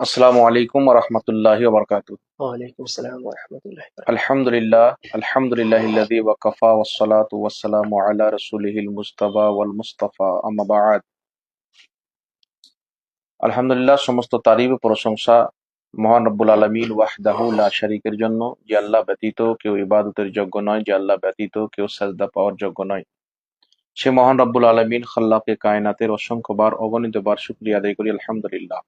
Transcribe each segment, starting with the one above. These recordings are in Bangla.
আসসালামু আলাইকুম রহমতুল্লাহি ওবরকাত ওয়ালাইকুম আসসালাম ওয়া রাহমাতুল্লাহি ওয়া বারাকাতুহু। আলহামদুলিল্লাহ আলহামদুলিল্লাহ ইল্লাযী ওয়াকাফা ওয়াসসালাতু ওয়াসসালামু আলা রাসূলিহিল মুস্তাফা ওয়াল মুস্তাফা আম্মা বা'দ আলহামদুলিল্লাহ সমস্ত তারিফ ও প্রশংসা মহান রব্বুল আলামিন ওয়াহদাহু লা শারীকের জন্য যে আল্লাহ ব্যতীত কেউ ইবাদতের যোগ্য নয় যে আল্লাহ ব্যতীত কেউ সাজদা পাওয়ার যোগ্য নয় সে মহান রব্বুল আলামিন খাল্লাকে কায়নাতের অসংখ্যবার অগণিতবার শুকরিয়া আদায় করি, আলহামদুলিল্লাহ।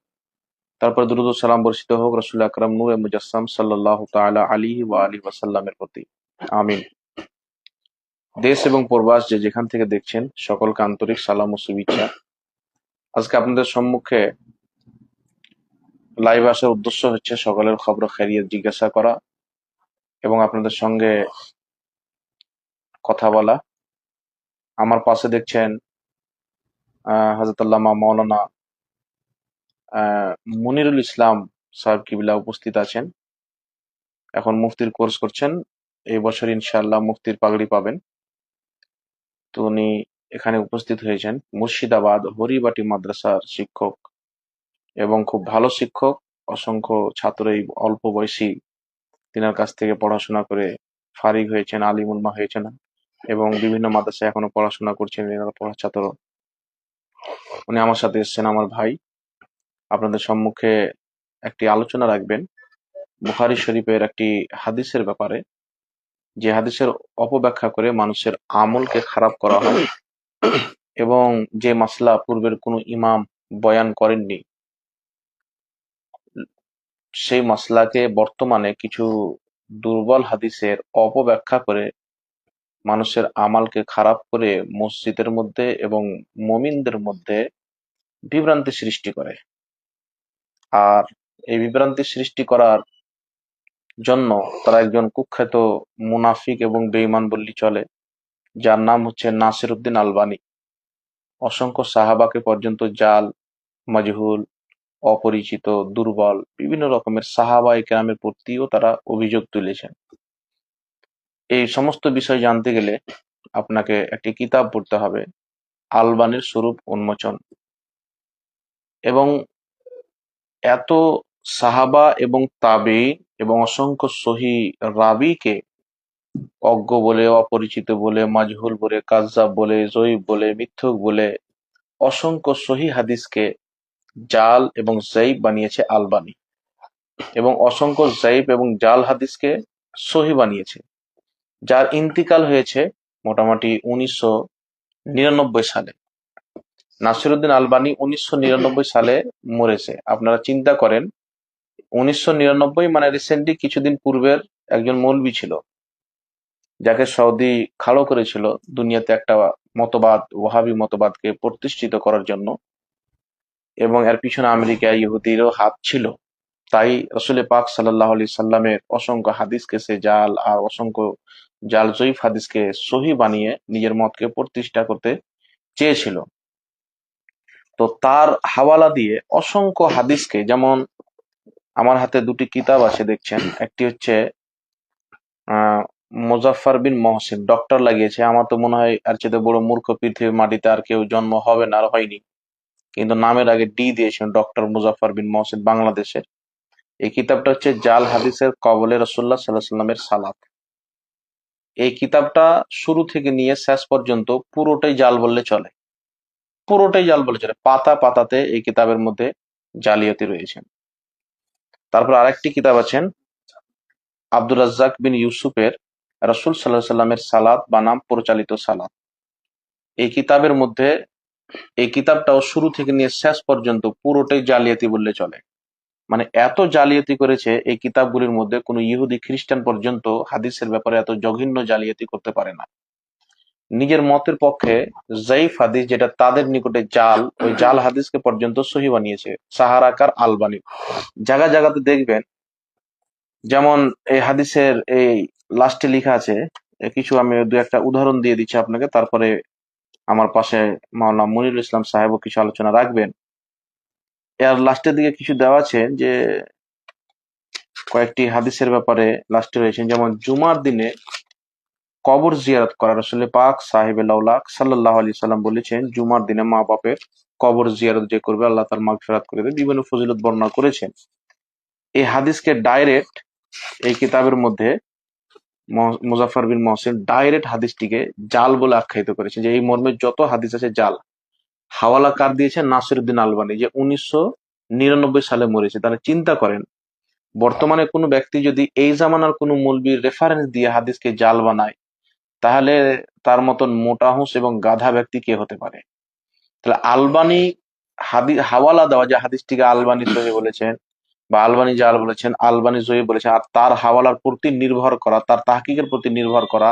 তারপর দুরুদ সালাম বর্ষিত হোক রাসূল আকরাম, নূর মুজাসসাম সাল্লাল্লাহু তাআলা আলী ওয়া আলিহি ওয়াসাল্লামের প্রতি। আমিন। দেশ এবং প্রবাস যে যেখান থেকে দেখছেন, সকলকে আন্তরিক সালাম ও শুভেচ্ছা। আজকে আপনাদের সম্মুখে লাইভ আসার উদ্দেশ্য হচ্ছে সকলের খবর খেরিয়ে জিজ্ঞাসা করা এবং আপনাদের সঙ্গে কথা বলা। আমার পাশে দেখছেন হজরত আল্লামা মৌলানা মুনিরুল ইসলাম সাহেব কিবিলা উপস্থিত আছেন। এখন মুফতির কোর্স করছেন। এই বছর ইনশাআল্লাহ মুফতির পাগড়ি পাবেন। তো উনি এখানে উপস্থিত হয়েছেন। মুর্শিদাবাদ হরিবাটি মাদ্রাসার শিক্ষক এবং খুব ভালো শিক্ষক। অসংখ্য ছাত্র এই অল্প বয়সী, তিনার কাছ থেকে পড়াশোনা করে ফারিগ হয়েছেন আলিমুলমা হয়েছেন। এবং বিভিন্ন মাদ্রাসায় এখনও পড়াশোনা করছেন পড়া ছাত্র। উনি আমার সাথে এসেছেন, আমার ভাই। আপনাদের সম্মুখে একটি আলোচনা রাখবেন। বুখারি শরীফের একটি হাদিসের ব্যাপারে। যে হাদিসের অপব্যাখ্যা করে মানুষের আমলকে খারাপ করা হয় এবং যে মাসলা পূর্বের কোনো ইমাম বয়ান করেননি, সেই মাসলাকে বর্তমানে কিছু দুর্বল হাদিসের অপব্যাখ্যা করে মানুষের আমালকে খারাপ করে মসজিদের মধ্যে এবং মমিনদের মধ্যে বিভ্রান্তি সৃষ্টি করে। আর এই বিভ্রান্তি সৃষ্টি করার জন্য তারা একজন কুখ্যাত মুনাফিক এবং বেঈমান বললি চলে, যার নাম হচ্ছে নাসির উদ্দিন আলবানি। অসংখ্য সাহাবাকে পর্যন্ত জাল, মজহুল, অপরিচিত, দুর্বল, বিভিন্ন রকমের সাহাবা কেরামের প্রতিও তারা অভিযোগ তুলেছেন। এই সমস্ত বিষয় জানতে গেলে আপনাকে একটি কিতাব পড়তে হবে, আলবানির স্বরূপ উন্মোচন। এবং এত সাহাবা এবং তাবে এবং অসংখ্য সহি রাবিকে অজ্ঞ বলে, অপরিচিত বলে, মাজহুল বলে, কাজ্জাব বলে, জয়ীব বলে, মিথ্যুক বলে অসংখ্য সহি হাদিসকে জাল এবং জাইব বানিয়েছে আলবানি। এবং অসংখ্য জাইব এবং জাল হাদিসকে সহি বানিয়েছে। যার ইন্তিকাল হয়েছে মোটামুটি উনিশশো নিরানব্বই সালে। নাসিরুদ্দিন আলবানি উনিশশো নিরানব্বই সালে মরেছে। আপনারা চিন্তা করেন, উনিশশো নিরানব্বই মানে রিসেন্টলি কিছুদিন পূর্বের একজন মৌলবি ছিল, যাকে সৌদি খাড়ো করেছিল দুনিয়াতে একটা মতবাদ ওহাবি মতবাদকে প্রতিষ্ঠিত করার জন্য। এবং এর পিছনে আমেরিকা ইহুদিরও হাত ছিল। তাই রসুল পাক সাল্লাহ আলি সাল্লামের অসংখ্য হাদিসকে সে জাল আর অসংখ্য জাল জয়ীফ হাদিসকে সহি বানিয়ে নিজের মতকে প্রতিষ্ঠা করতে চেয়েছিল। তো তার হাওয়ালা দিয়ে অসংখ্য হাদিসকে, যেমন আমার হাতে দুটি কিতাব আছে দেখছেন, একটি হচ্ছে আহ মুজাফফর বিন মহসিন, ডক্টর লাগিয়েছে। আমার তো মনে হয় আর চেয়ে বড় মূর্খ পৃথিবীর মাটিতে আর কেউ জন্ম হবে না আর হয়নি। কিন্তু নামের আগে ডি দিয়েছেন ডক্টর মুজাফফর বিন মহসিন বাংলাদেশের। এই কিতাবটা হচ্ছে জাল হাদিসের কবলে রসুল্লাহ সাল্লাহ সাল্লামের সালাত। এই কিতাবটা শুরু থেকে নিয়ে শেষ পর্যন্ত পুরোটাই জাল বললে চলে। পুরোটাই জাল বলে চলে। পাতা পাতাতে এই কিতাবের মধ্যে জালিয়াতি রয়েছেন তারপর আরেকটি কিতাব আছেন আব্দুর রাজ্জাক বিন ইউসুফের রসুল সাল্লাহ সাল্লামের সালাত বানাম পরিচালিত সালাত। এই কিতাবের মধ্যে এই কিতাবটাও শুরু থেকে নিয়ে শেষ পর্যন্ত পুরোটাই জালিয়াতি বললে চলে। মানে এত জালিয়াতি করেছে এই কিতাবগুলির মধ্যে কোনো ইহুদি খ্রিস্টান পর্যন্ত হাদিসের ব্যাপারে এত জঘন্য জালিয়াতি করতে পারে না। নিজের মতের পক্ষে জাইফ হাদিস যেটা তাদের নিকটে জাল, ওই জাল হাদিসকে পর্যন্ত সহি বানিয়েছে, সাহারাকার আলবানি। জায়গা জায়গাতে দেখবেন, যেমন এই হাদিসের এই লাস্টে লেখা আছে কিছু আমি দু একটা উদাহরণ দিয়ে দিচ্ছি আপনাকে, তারপরে আমার পাশে মাওলানা মনিরুল ইসলাম সাহেবও কিছু আলোচনা রাখবেন। এর লাস্টের দিকে কিছু দেওয়া আছে যে, কয়েকটি হাদিসের ব্যাপারে লাস্টে রয়েছেন যেমন জুমার দিনে কবর জিয়ারত করা রসুল পাক সাহেব সাল্লাহ আলি সাল্লাম বলেছেন, জুমার দিনে মা বাপের কবর জিয়ারত যে করবে, আল্লাহ তার মাগ ফেরাত করে দেবে, বিভিন্ন ফজিলত বর্ণনা করেছেন। এই হাদিসকে ডাইরেক্ট এই কিতাবের মধ্যে ম- মুজাফফর বিন মহসিন ডাইরেক্ট হাদিসটিকে জাল বলে আখ্যায়িত করেছেন, যে এই মর্মে যত হাদিস আছে জাল। হাওয়ালা কার দিয়েছেন? নাসিরুদ্দিন আলবানি, যে উনিশশো নিরানব্বই সালে মরেছে। তাহলে চিন্তা করেন, বর্তমানে কোনো ব্যক্তি যদি এই জামানার কোনো মৌলবীর রেফারেন্স দিয়ে হাদিসকে জাল বানায়, তাহলে তার মতন মোটা হুঁস এবং গাধা ব্যক্তি কে হতে পারে? তাহলে আলবানি হাদি, হাওয়ালা দেওয়া যে হাদিসটিকে আলবানি সহি বলেছেন, বা আলবানি জাল বলেছেন, আলবানি জয়ী বলেছেন, আর তার হাওয়ালার প্রতি নির্ভর করা, তার তাহকিকের প্রতি নির্ভর করা,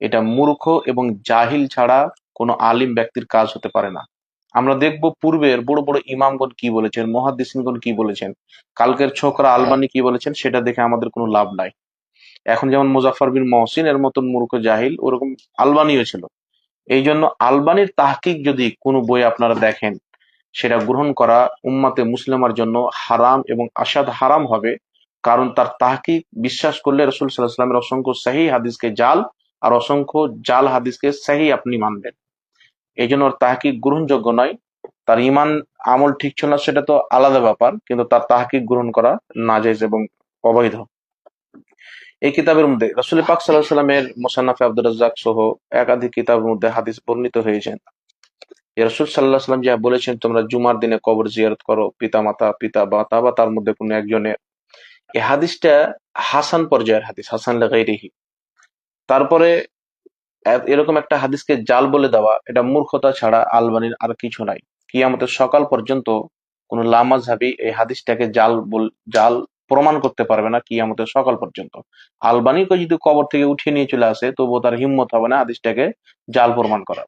এটা মূর্খ এবং জাহিল ছাড়া কোনো আলিম ব্যক্তির কাজ হতে পারে না। আমরা দেখব পূর্বের বড় বড় ইমামগণ কি বলেছেন মহাদিসিনগণ কি বলেছেন, কালকের ছোকরা আলবানি কি বলেছেন, সেটা দেখে আমাদের কোনো লাভ নাই। এখন যেমন মুজাফর বিন মহসিন, এর মতন মূর্খ জাহিল, ওরকম আলবানিও ছিল। এই জন্য আলবানির তাহকিক যদি কোনো বই আপনারা দেখেন, সেটা গ্রহণ করা উম্মাতে মুসলিমার জন্য হারাম এবং আসাদ হারাম হবে, কারণ তার তাহকিক বিশ্বাস করলে রসুল সাল্লাহ সাল্লামের অসংখ্য সাহি হাদিসকে জাল, আর অসংখ্য জাল হাদিসকে সাহি আপনি মানবেন। এই জন্য ওর তাহকিক গ্রহণযোগ্য নয়। তার ইমান আমল ঠিক ছিল না, সেটা তো আলাদা ব্যাপার, কিন্তু তার তাহকিক গ্রহণ করা নাজাইজ এবং অবৈধ। এই কিতাবের মধ্যে রসুল পাক সাল্লাহ সাল্লামের মোসান্নাফে আব্দুল রাজ্জাক সহ একাধিক কিতাবের মধ্যে হাদিস বর্ণিত হয়েছেন রসুল সাল্লাহ সাল্লাম যা বলেছেন, তোমরা জুমার দিনে কবর জিয়ারত করো পিতা মাতা পিতা মাতা বা তার মধ্যে কোনো একজনের এই হাদিসটা হাসান পর্যায়ের হাদিস, হাসান লাগাইরিহি তারপরে এ- এরকম একটা হাদিসকে জাল বলে দেওয়া, এটা মূর্খতা ছাড়া আলবানির আর কিছু নাই। কিয়ামতের সকাল পর্যন্ত কোন লামাজহাবি এই হাদিসটাকে জাল বল জাল প্রমাণ করতে পারবে না কিয়ামতের সকাল পর্যন্ত। আলবানিকে যদি কবর থেকে উঠিয়ে নিয়ে চলে আসে, তবুও তার হিম্মত হবে না হাদিসটাকে জাল প্রমাণ করা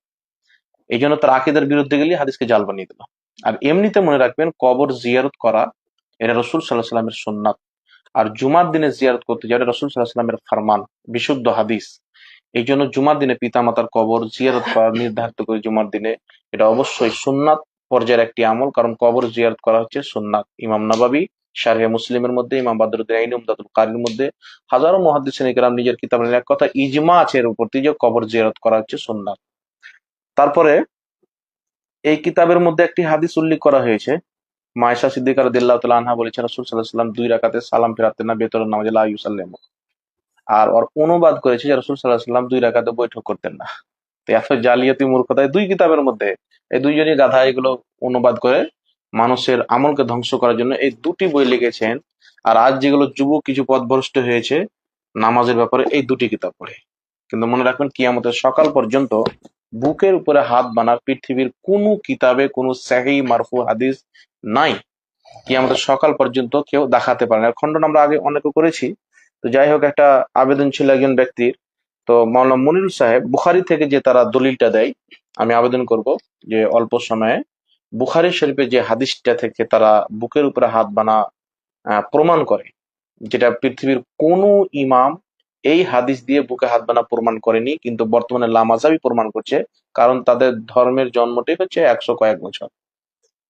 এই জন্য তার আকিদের বিরুদ্ধে গেলে হাদিসকে জাল বানিয়ে দিল। আর এমনিতে মনে রাখবেন, কবর জিয়ারত করা, এটা রসুল সাল্লাহ সাল্লামের সুন্নাত। আর জুমার দিনে জিয়ারত করতে যাওয়া রসুল সাল্লাহ সাল্লামের ফরমান, বিশুদ্ধ হাদিস। এই জন্য জুমার দিনে পিতামাতার কবর জিয়ারত করা নির্ধারিত করে জুমার দিনে এটা অবশ্যই সুন্নাত পর্যায়ের একটি আমল, কারণ কবর জিয়ারত করা হচ্ছে সুন্নাত। ইমাম নবাবী শারহে মুসলিমের মধ্যে, ইমাম বাদরুদ্দিন আইন উমদাতুল কারির মধ্যে, হাজারো মহাদিসিন ইকরাম নিজের কিতাবের এক কথা, ইজমা আছে এর উপর যে কবর জিয়ারত করা হচ্ছে সুন্নাত। তারপরে এই কিতাবের মধ্যে একটি হাদিস উল্লেখ করা হয়েছে। মায়েশা সিদ্দিকার তাআলা আনহা বলেছেন, রাসূল আলাইহি সাল্লাম দুই রাকাতে সালাম ফেরাতেন না বেতরের নামাজে লা ইউসাল্লিমু। আর ওর অনুবাদ করেছে যে রসুল সাল্লাহ সাল্লাম দুই রাকাতে বৈঠক করতেন না। এত জালিয়াতি মূর্খতায় দুই কিতাবের মধ্যে এই দুইজনই গাধা এগুলো অনুবাদ করে মানুষের আমলকে ধ্বংস করার জন্য এই দুটি বই লিখেছেন। আর আজ যেগুলো যুবক কিছু পথভ্রষ্ট হয়েছে নামাজের ব্যাপারে এই দুটি কিতাব পড়ে। কিন্তু মনে রাখবেন, কিয়ামতের সকাল পর্যন্ত বুকের উপরে হাত বানার পৃথিবীর কোনো কিতাবে কোনো সাহি, মারফু হাদিস নাই। কিয়ামতের সকাল পর্যন্ত কেউ দেখাতে পারে না। খণ্ডন আমরা আগে অনেকে করেছি। তো যাই হোক একটা আবেদন ছিল একজন ব্যক্তির, তো মাওলানা মনিরুল সাহেব বুখারি থেকে যে তারা দলিলটা দেয়, আমি আবেদন করব যে অল্প সময়ে বুখারি শরীফে যে হাদিসটা থেকে তারা বুকের উপরে হাত বানা প্রমাণ করে, যেটা পৃথিবীর কোনো ইমাম এই হাদিস দিয়ে বুকে হাত বানা প্রমাণ করেনি, কিন্তু বর্তমানে লামাজাবি প্রমাণ করছে, কারণ তাদের ধর্মের জন্মটাই হচ্ছে একশো কয়েক বছর।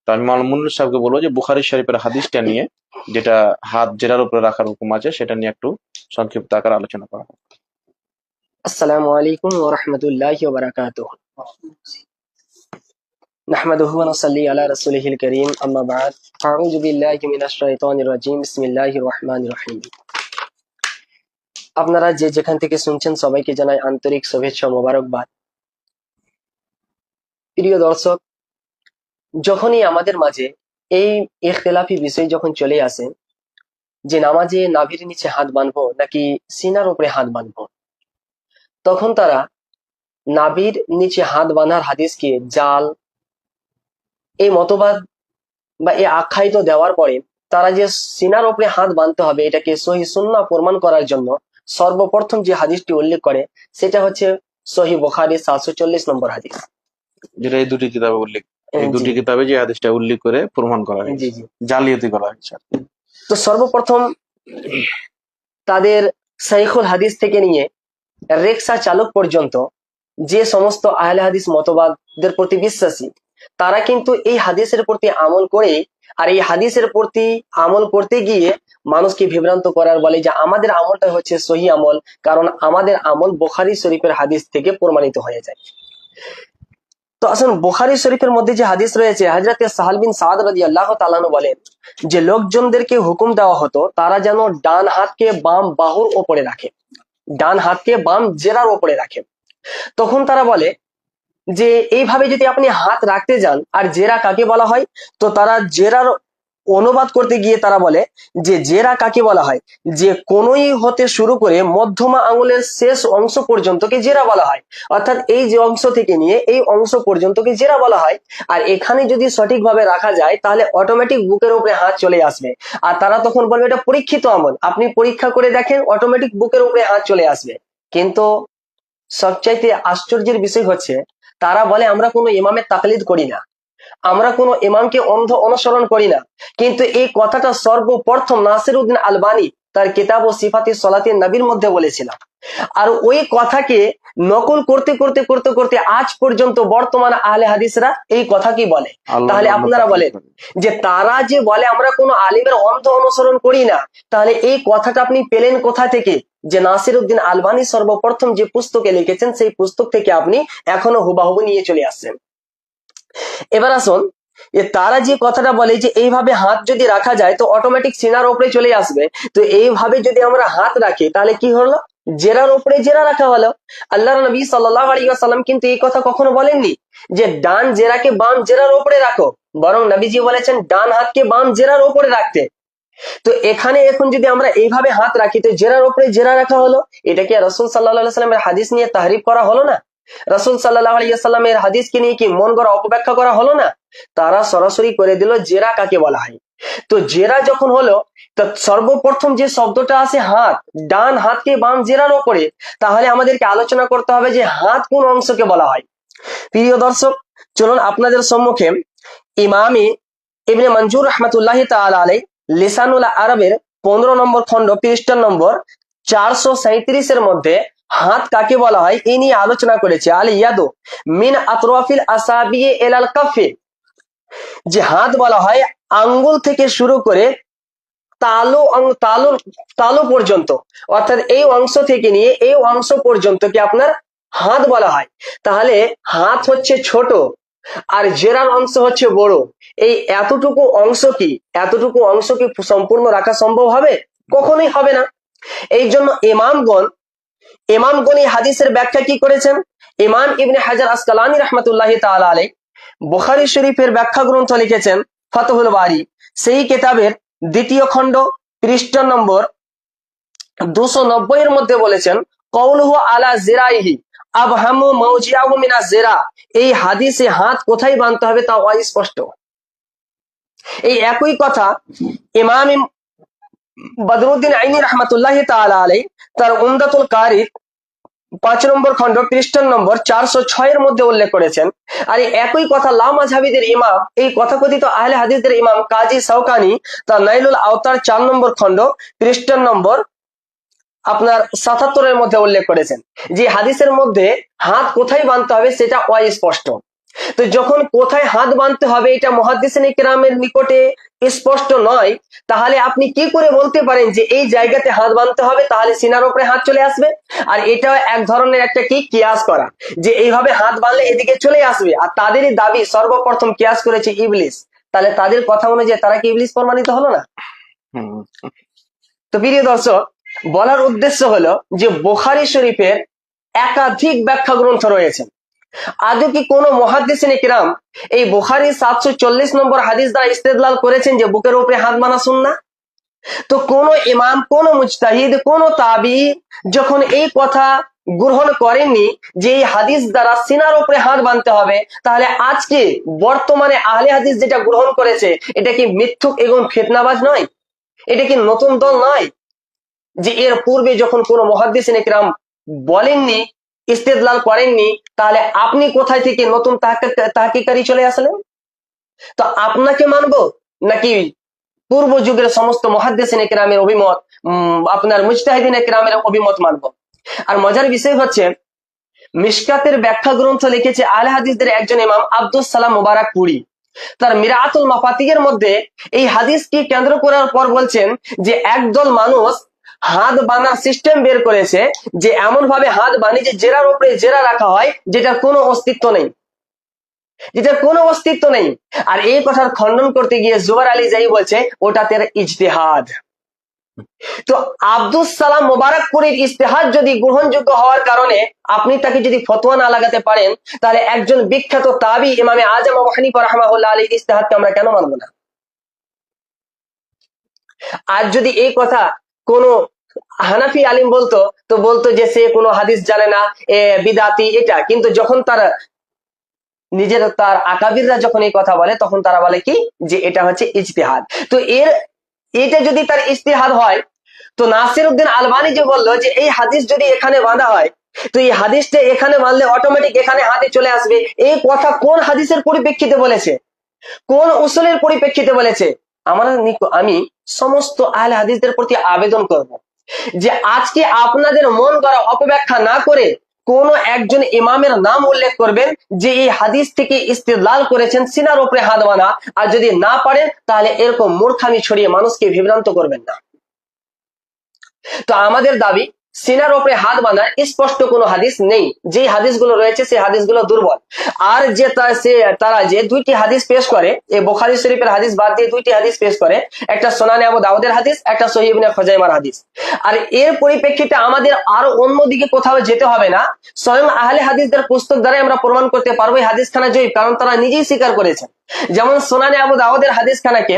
তো আমি মাওলানা মনিরুল সাহেবকে বলবো যে বুখারি শরীফের হাদিসটা নিয়ে যেটা হাত জেরার উপরে রাখার হুকুম আছে সেটা নিয়ে একটু সংক্ষিপ্ত আকারে আলোচনা করা হোক। السلام عليكم ورحمة الله وبركاته نحمده ونصلي على رسوله الكريم أما بعد أعوذ بالله من الشيطان الرجيم بسم الله الرحمن الرحيم আপনারা যে যেখান থেকে শুনছেন সবাইকে জানাই আন্তরিক শুভেচ্ছা ও মোবারকবাদ প্রিয় দর্শক যখনই আমাদের মাঝে এই ইখতিলাফি বিষয় যখন চলে আসে, যে নামাজে নাভির নিচে হাত বাঁধবো নাকি সিনার উপরে হাত বাঁধবো, তখন তারা নাভির নিচে হাত বাঁধার হাদিসকে জাল, এই মতবাদ বা এই আখ্যায়িত দেওয়ার পরে তারা যে সিনার উপরে হাত বাঁধতে হবে এটাকে সহি সুন্নাহ প্রমাণ করার জন্য সর্বপ্রথম যে হাদিসটি উল্লেখ করে সেটা হচ্ছে সহি বোখারি সাতশো চল্লিশ নম্বর হাদিস। যেটা এই দুটি কিতাবে উল্লেখ এই দুটি কিতাবে যে হাদিসটা উল্লেখ করে প্রমাণ করা হয়েছে জালিয়াতি করা হয়েছে তো সর্বপ্রথম তাদের সাইখুল হাদিস থেকে নিয়ে রেক্সা চালক পর্যন্ত যে সমস্ত আহলে হাদিস মতবাদদের প্রতি বিশ্বাসী তারা কিন্তু এই হাদিসের প্রতি আমল করে আর এই হাদিসের প্রতি আমল করতে গিয়ে মানুষকে বিভ্রান্ত করার বলে যে আমাদের আমলটা হচ্ছে সহি আমল কারণ আমাদের আমল বোখারি শরীফের হাদিস থেকে প্রমাণিত হয়ে যায়। তো আসুন, বোখারি শরীফের মধ্যে যে হাদিস রয়েছে হাজরতে সাহাল বিন সাদ রাজি আল্লাহ তালানো বলেন যে, লোকজনদেরকে হুকুম দেওয়া হতো, তারা যেন ডান হাতকে বাম বাহুর ওপরে রাখে। ডান হাতকে বাম জেরার ওপরে রাখে। তখন তারা বলে যে, এইভাবে যদি আপনি হাত রাখতে যান, আর জেরা কাকে বলা হয়? তো তারা জেরার অনুবাদ করতে গিয়ে তারা বলে যে জেরা কাকে বলা হয়? যে কোনোই হতে শুরু করে মধ্যমা আঙুলের শেষ অংশ পর্যন্তকে জেরা বলা হয়। অর্থাৎ এই যে অংশ থেকে নিয়ে এই অংশ পর্যন্তকে জেরা বলা হয়, আর এখানে যদি সঠিকভাবে রাখা যায়, তাহলে অটোমেটিক বুকের উপরে হাত চলে আসবে। আর তারা তখন বলবে এটা পরীক্ষিত আমল। আপনি পরীক্ষা করে দেখেন অটোমেটিক বুকের উপরে হাত চলে আসবে। কিন্তু সবচাইতে আশ্চর্যের বিষয় হচ্ছে, তারা বলে আমরা কোনো ইমামের তাকলিদ করি না। আমরা কোনো ইমামকে অন্ধ অনুসরণ করি না। কিন্তু এই কথাটা সর্বপ্রথম নাসির উদ্দিন আলবানি তার কিতাব ও সিফাতি সলাতি নবীর মধ্যে বলেছিলাম আর ওই কথাকে নকল করতে করতে করতে করতে আজ পর্যন্ত বর্তমান আহলে হাদিসরা এই কথা কি বলে? তাহলে আপনারা বলেন যে তারা যে বলে আমরা কোনো আলিমের অন্ধ অনুসরণ করি না তাহলে এই কথাটা আপনি পেলেন কোথা থেকে? যে নাসির উদ্দিন আলবানি সর্বপ্রথম যে পুস্তকে লিখেছেন সেই পুস্তক থেকে আপনি এখনও হুবাহুবু নিয়ে চলে আসছেন। এবার আসুন, যে তারা যে কথাটা বলে যে এইভাবে হাত যদি রাখা যায় তো অটোমেটিক সিনার উপরে চলে আসবে। তো এইভাবে যদি আমরা হাত রাখি, তাহলে কি হলো? জেরার উপরে জেরা রাখা হলো। আল্লাহ নবী সাল্লাহ আলী সাল্লাম কিন্তু এই কথা কখনো বলেননি যে ডান জেরাকে বাম জেরার ওপরে রাখো, বরং নবীজি বলেছেন ডান হাতকে বাম জেরার উপরে রাখতে। তো এখানে এখন যদি আমরা এইভাবে হাত রাখি, তো জেরার ওপরে জেরা রাখা হলো, এটা কি রসুল সাল্লাহ সাল্লামের হাদিস নিয়ে তাহরিফ করা হলো না? রসুল সাল্লাহ আলিয়াল্লামের হাদিসকে নিয়ে কি মন করা অপব্যাখ্যা করা হলো না? তারা সরাসরি করে দিল, জেরা কাকে বলা হয়? তো জেরা যখন হলো, তা সর্বপ্রথম যে শব্দটা আছে হাত, ডান হাতকে বাম জেরার ওপরে, তাহলে আমাদেরকে আলোচনা করতে হবে যে হাত কোন অংশকে বলা হয়। প্রিয় দর্শক, চলুন আপনাদের সম্মুখে ইমামি ইবনে মঞ্জুর রহমতুল্লাহ তাআলা আলাই লিসানুল আরবের পনেরো নম্বর খণ্ড পৃষ্ঠা নম্বর চারশো সাঁত্রিশের মধ্যে হাত কাকে বলা হয়? এই নিয়ে আলোচনা করেছে আল ইয়াদু মিন আতরাফিল আসাবিয়ে এলাল কাফে। যে হাত বলা হয় আঙ্গুল থেকে শুরু করে তালু তালু তালু পর্যন্ত। অর্থাৎ এই অংশ থেকে নিয়ে এই অংশ পর্যন্ত কি আপনার হাত বলা হয়। তাহলে হাত হচ্ছে ছোট আর জেরার অংশ হচ্ছে বড়। এই এতটুকু অংশ কি? এতটুকু অংশ কি সম্পূর্ণ রাখা সম্ভব হবে? কখনোই হবে না। এই জন্য ইমামগণ ইমামগণ এই হাদিসের ব্যাখ্যা কি করেছেন? ইমাম ইবনে হাজার আসকালানি রহমতুল্লাহ আলাইহ বুখারী শরীফের ব্যাখ্যা গ্রন্থ লিখেছেন ফতহুল বাড়ি সেই কেতাবের দ্বিতীয় খণ্ড পৃষ্ঠা নম্বর দুশো নব্বই এর মধ্যে বলেছেন কৌলহু আলা জেরাইহি আবহামু জেরা এই হাদিসে হাত কোথায় বাঁধতে হবে তা এই একই কথা ইমাম বদরুদ্দিন আইনি রহমতুল্লাহ আলাই তার উমদাতুল কারি, পাঁচ নম্বর খণ্ড খ্রিস্টান নম্বর চারশো ছয়ের মধ্যে উল্লেখ করেছেন। আর একই কথা লামাঝাবিদের ইমাম, এই কথাকথিত আহলে হাদিসদের ইমাম কাজী সৌকানি তার নাইলুল আওতার চার নম্বর খণ্ড খ্রিস্টান নম্বর আপনার সাতাত্তরের মধ্যে উল্লেখ করেছেন। যে হাদিসের মধ্যে হাত কোথায় বাঁধতে হবে সেটা অস্পষ্ট। তো যখন কোথায় হাত বাঁধতে হবে এটা মহাদিসিন নিকটে স্পষ্ট নয়, তাহলে আপনি কি করে বলতে পারেন যে এই জায়গাতে হাত বাঁধতে হবে, তাহলে সিনার উপরে হাত চলে আসবে? আর এটা এক ধরনের একটা কি? কিয়াস করা। যে এইভাবে হাত বাঁধলে এদিকে চলে আসবে। আর তাদেরই দাবি, সর্বপ্রথম কিয়াস করেছে ইবলিস। তাহলে তাদের কথা অনুযায়ী তারা কি ইবলিস প্রমাণিত হলো না। তো প্রিয় দর্শক, বলার উদ্দেশ্য হলো যে বোখারি শরীফের একাধিক ব্যাখ্যা গ্রন্থ রয়েছে। আজও কি কোনো মহাদিসিন কিরাম এই বোখারি সাতশো চল্লিশ নম্বর হাদিস দ্বারা ইস্তেদলাল করেছেন যে বুকের উপরে হাত মানা শুননা তো কোন ইমাম, কোন মুজতাহিদ, কোন তাবি যখন এই কথা গ্রহণ করেননি যে এই হাদিস দ্বারা সিনার উপরে হাত বাঁধতে হবে, তাহলে আজকে বর্তমানে আহলে হাদিস যেটা গ্রহণ করেছে, এটা কি মিথ্যুক এবং ফেতনাবাজ নয়? এটা কি নতুন দল নয়? যে এর পূর্বে যখন কোন মহাদিস ইকরাম বলেননি ইস্তেদলাল করেননি, তাহলে আপনি কোথায় থেকে নতুন তাহকিকারি চলে আসলেন? তো আপনাকে মানবো? নাকি পূর্ব যুগের সমস্ত মহাদ্দেশিন একরামের অভিমত আপনার মুজতাহিদিন একরামের অভিমত মানবো? আর মজার বিষয় হচ্ছে, মিশকাতের ব্যাখ্যা গ্রন্থ লিখেছে আল হাদিসদের একজন ইমাম আব্দুল সালাম মুবারক পুরি। তার মিরাতুল মাফাতিকের মধ্যে এই হাদিসকে কেন্দ্র করার পর বলছেন যে একদল মানুষ হাত বানার সিস্টেম বের করেছে যে এমন ভাবে হাত বানিয়ে যে জেরার উপরে জেরা রাখা হয়, যেটার কোনো অস্তিত্ব নেই। যেটার কোনো অস্তিত্ব নেই। আর এই কথার খণ্ডন করতে গিয়ে জুবার আলী যাই বলছে ওটা তের ইজতেহাদ। তো আব্দুল সালাম মোবারকপুরের ইস্তেহাদ যদি গ্রহণযোগ্য হওয়ার কারণে আপনি তাকে যদি ফতোয়া না লাগাতে পারেন, তাহলে একজন বিখ্যাত তাবি ইমামে আজম হানিফা রাহমাহুল্লাহ আলীর ইস্তেহাদকে আমরা কেন মানব না? আর যদি এই কথা কোনো হানাফি আলিম বলতো, তো বলতো যে সে কোনো হাদিস জানে না, এ বিদাতি এটা। কিন্তু যখন তার নিজের তার আকাবিররা যখন এই কথা বলে, তখন তারা বলে কি? যে এটা হচ্ছে ইজতিহাদ। তো এর এটা যদি তার ইজতিহাদ হয়, তো নাসির উদ্দিন আলবানি যে বলল যে এই হাদিস যদি এখানে বাঁধা হয়, তো এই হাদিসটা এখানে মানলে অটোমেটিক এখানে হাতে চলে আসবে। এই কথা কোন হাদিসের পরিপ্রেক্ষিতে বলেছে? কোন উসুলের পরিপ্রেক্ষিতে বলেছে? আমার আমি সমস্ত আহলে হাদিসদের প্রতি আবেদন করব। যে আজকে আপনাদের মন করা অপব্যাখ্যা না করে কোন একজন ইমামের নাম উল্লেখ করবেন যে এই হাদিস থেকে ইস্তেদলাল করেছেন, সিনার উপরে হাত বানা আর যদি না পারেন, তাহলে এরকম মূর্খামি ছড়িয়ে মানুষকে বিভ্রান্ত করবেন না। তো আমাদের দাবি সিনার উপরে হাত বাঁধার স্পষ্ট কোনো হাদিস নেই। যে হাদিসগুলো রয়েছে, সেই হাদিসগুলো দুর্বল। আর যে তারা যে দুইটি হাদিস পেশ করে এই বোখারি শরীফের হাদিস বাদ দিয়ে দুইটি হাদিস পেশ করে, একটা সোনানি আবু দাউদের হাদিস, একটা সহিবনে খজাইমার হাদিস। আর এর পরিপ্রেক্ষিতে আমাদের আরও অন্যদিকে কোথাও যেতে হবে না। স্বয়ং আহলে হাদিসদের পুস্তক দ্বারাই আমরা প্রমাণ করতে পারব এই হাদিসখানা জয়ী, কারণ তারা নিজেই স্বীকার করেছেন। যেমন সোনানি আবু দাউদের হাদিসখানাকে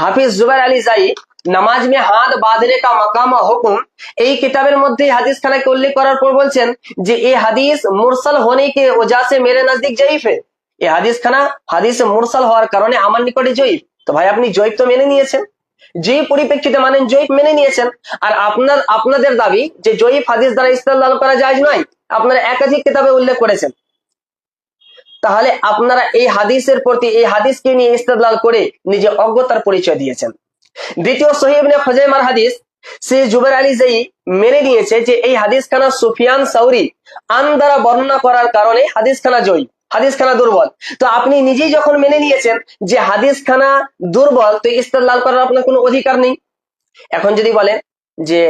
হাফিজ জুবাইর আলী জাই নামাজ মে হাত বাঁধনে কা মাকাম হুকুম। এই কিতাবের মধ্যে হাদিস খানাকে উল্লেখ করার পর বলছেন যে, এই হাদিস মুরসাল হোনে কে ওজা সে মেরে নজদিক জয়ীফ এই হাদিস খানা হাদিস মুরসাল হওয়ার কারণে আমার নিকটে জয়ীফ। তো ভাই, আপনি জয়ীফ তো মেনে নিয়েছেন। যে পরিপ্রেক্ষিতে মানেন জয়ীফ মেনে নিয়েছেন, আর আপনার, আপনাদের দাবি যে জয়ীফ হাদিস দ্বারা ইস্তেদলাল করা যায় নয়, আপনারা একাধিক কিতাবে উল্লেখ করেছেন। তাহলে আপনারা এই হাদিসের প্রতি, এই হাদিসকে নিয়ে ইস্তেদলাল করে নিজে অজ্ঞতার পরিচয় দিয়েছেন। দ্বিতীয় সহিবনে খজাইমার হাদিস, সে জুবের আলী যেই মেনে নিয়েছে যে এই হাদিস খানা সুফিয়ান সাউরি আন দ্বারা বর্ণনা করার কারণে হাদিস খানা জয়ী হাদিস খানা দুর্বল। তো আপনি নিজেই যখন মেনে নিয়েছেন যে হাদিস খানা দুর্বল, তো ইস্তেদলাল করার আপনার কোনো অধিকার নেই। এখন যদি বলেন যে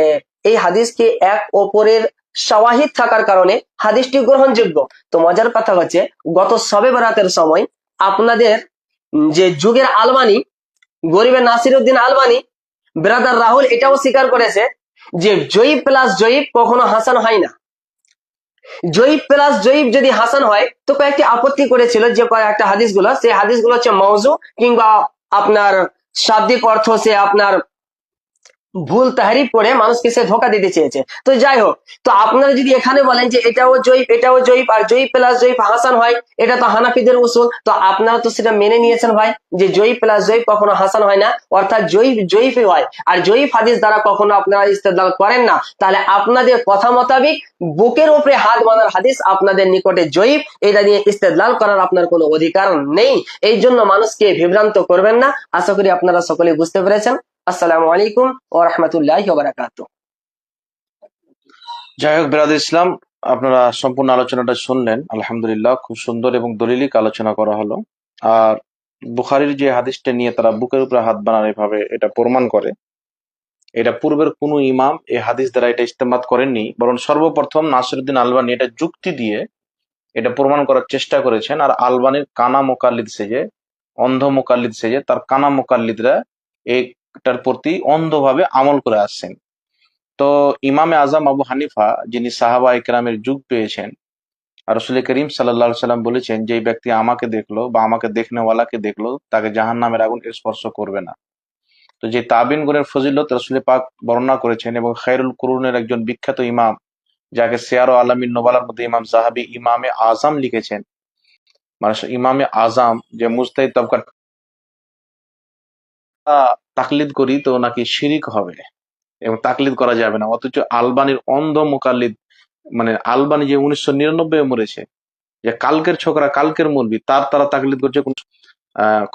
এই হাদিসকে এক ওপরের সওয়াহিদ থাকার কারণে হাদিসটি গ্রহণযোগ্য, তো মজার কথা হচ্ছে গত সবে বরাতের সময় আপনাদের যে যুগের আলমানি গরিবের নাসির উদ্দিন আলবানি ব্রাদার রাহুল এটাও স্বীকার করেছে যে জয়ীব প্লাস জয়ীব কখনো হাসান হয় না। জয়ীব প্লাস জয়ীব যদি হাসান হয়, তো কয়েকটি আপত্তি করেছিল যে কয়েকটা হাদিসগুলো, সেই হাদিসগুলো হচ্ছে মৌজু কিংবা আপনার শাব্দিক অর্থ সে আপনার ভুল তাহারিফ করে মানুষকে সে ধোকা দিতে চেয়েছে। তো যাই হোক, তো আপনারা যদি এখানে বলেন যে এটাও জয়ীব এটাও জয়ীব আর জয়ীব প্লাস জয়ীব হাসান হয়, এটা তো হানাফিদের উসুল, তো আপনারা তো সেটা মেনে নিয়েছেন ভাই, যে জয়ীব প্লাস জয়ীব কখনো হাসান হয় না, অর্থাৎ জয়ীব জয়ীফই হয়। আর জয়ীব হাদিস দ্বারা কখনো আপনারা ইস্তেদলাল করেন না। তাহলে আপনাদের কথা মোতাবিক বুকের উপরে হাত বাঁধার হাদিস আপনাদের নিকটে জয়ীব এটা নিয়ে ইস্তেদলাল করার আপনার কোনো অধিকার নেই। এই জন্য মানুষকে বিভ্রান্ত করবেন না। আশা করি আপনারা সকলে বুঝতে পেরেছেন। আসসালামু আলাইকুম ও রহমতুল্লাহ বারাকাতু যাই হোক বেরাদ ইসলাম, আপনারা সম্পূর্ণ আলোচনাটা শুনলেন। আলহামদুলিল্লাহ, খুব সুন্দর এবং দলিলিক আলোচনা করা হলো। আর বুখারির যে হাদিসটা নিয়ে তারা বুকের উপরে হাত বানান এভাবে এটা প্রমাণ করে, এটা পূর্বের কোন ইমাম এই হাদিস দ্বারা এটা ইস্তেমাত করেননি, বরং সর্বপ্রথম নাসিরুদ্দিন আলবানি এটা যুক্তি দিয়ে এটা প্রমাণ করার চেষ্টা করেছেন। আর আলবানির কানা মোকাল্লিদ সেজে, অন্ধ মোকাল্লিদ সেজে তার কানা মোকাল্লিদরা এইটার প্রতি অন্ধভাবে আমল করে আসছেন। তো ইমামে আজম আবু হানিফা, যিনি সাহাবা ইকরামের যুগ পেয়েছেন রসুল করিম সাল্লাহ সাল্লাম বলেছেন যে ব্যক্তি আমাকে দেখল বা আমাকে দেখনেওয়ালাকে দেখল, তাকে জাহান নামের আগুন স্পর্শ করবে না। তো যে তাবিন গুণের ফজিলত রসুল পাক বর্ণনা করেছেন এবং খায়রুল কুরুনের একজন বিখ্যাত ইমাম, যাকে সিয়ার আলমিন নোবালার মধ্যে ইমাম জাহাবি ইমামে আজম লিখেছেন। মানে ইমামে আজম যে মুস্তাহিদ তবকার তাকলিদ করি তো নাকি শিরিক হবে। এবং তাকলিদ করা যাবে না। অথচ আলবানির অন্ধ মুকাল্লিদ মানে আলবানি যে উনিশশো নিরানব্বই মরেছে, যে কালকের ছোকরা, কালকের মুরবি, তার তারা তাকলিদ করছে কোন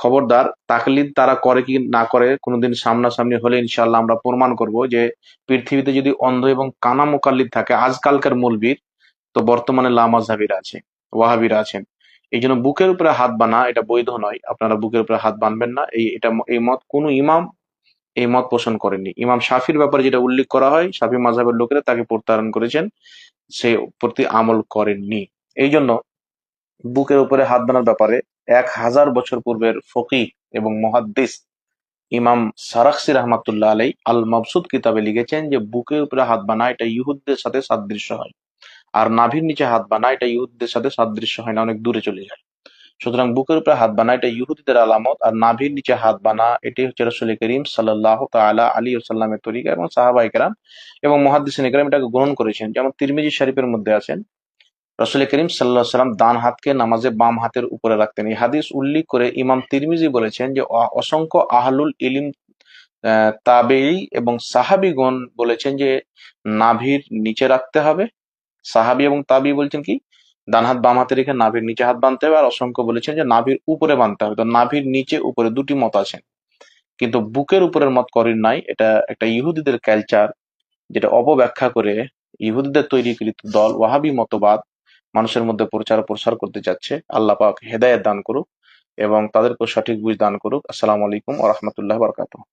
খবরদার। তাকলিদ তারা করে কি না করে কোনোদিন সামনাসামনি হলে ইনশাল্লাহ আমরা প্রমাণ করব যে পৃথিবীতে যদি অন্ধ এবং কানা মোকাল্লিদ থাকে, আজকালকার মুলবির তো বর্তমানে লামাজহাবিরা আছে, ওয়াহাবিরা আছেন। এই জন্য বুকের উপরে হাত বানা, এটা বৈধ নয়। আপনারা বুকের উপরে হাত বানবেন না। এই, এটা এই মত কোনো ইমাম এই মত পোষণ করেননি। ইমাম শাফির ব্যাপারে যেটা উল্লেখ করা হয়, শাফি মাঝাবের লোকেরা তাকে প্রত্যাহার করেছেন, সে প্রতি আমল করেননি। এই জন্য বুকের উপরে হাত বানার ব্যাপারে এক হাজার বছর পূর্বের ফকিহ এবং মহাদ্দিস ইমাম সারাকসি রহমাতুল্লাহ আলাই আল মাবসুদ কিতাবে লিখেছেন যে, বুকের উপরে হাত বানা এটা ইহুদদের সাথে সাদৃশ্য হয়। আর নাভির নিচে হাত বানা এটা ইহুদদের সাথে সাদৃশ্য হয় না, অনেক দূরে চলে যায়। সুতরাং বুকের উপরে হাত বানা এটা ইহুদিদের আলামত, আর নাভির নিচে হাত বানা, এটি হচ্ছে রসুল করিম সাল্লাহ তালা আলী সাল্লামের তরিকা এবং সাহাবাই কেরাম এবং মহাদিসিন কেরাম এটাকে গ্রহণ করেছেন। যেমন তিরমিজি শরীফের মধ্যে আছেন, রসুল করিম সাল্লাহ সাল্লাম দান হাতকে নামাজে বাম হাতের উপরে রাখতেন। এই হাদিস উল্লেখ করে ইমাম তিরমিজি বলেছেন যে অসংখ্য আহলুল ইলিম তাবেই এবং সাহাবিগণ বলেছেন যে, নাভির নিচে রাখতে হবে সাহাবি এবং তাবি বলছেন কি, ডান হাত বাম হাতে রেখে নাভির নিচে হাত বাঁধতে হবে, আর অসংখ্য বলেছেন যে নাভির উপরে বাঁধতে হবে। তো নাভির নিচে, উপরে দুটি মত আছে। কিন্তু বুকের উপরের মত করেন নাই, এটা একটা ইহুদিদের কালচার যেটা অপব্যাখ্যা করে ইহুদিদের তৈরিকৃত দল, ওয়াহাবি মতবাদ মানুষের মধ্যে প্রচার ও প্রসার করতে যাচ্ছে। আল্লাহ পাক হেদায়েত দান করুক এবং তাদেরকে সঠিক বুঝ দান করুক। আসসালামু আলাইকুম ওয়া রাহমাতুল্লাহি বারাকাতুহু।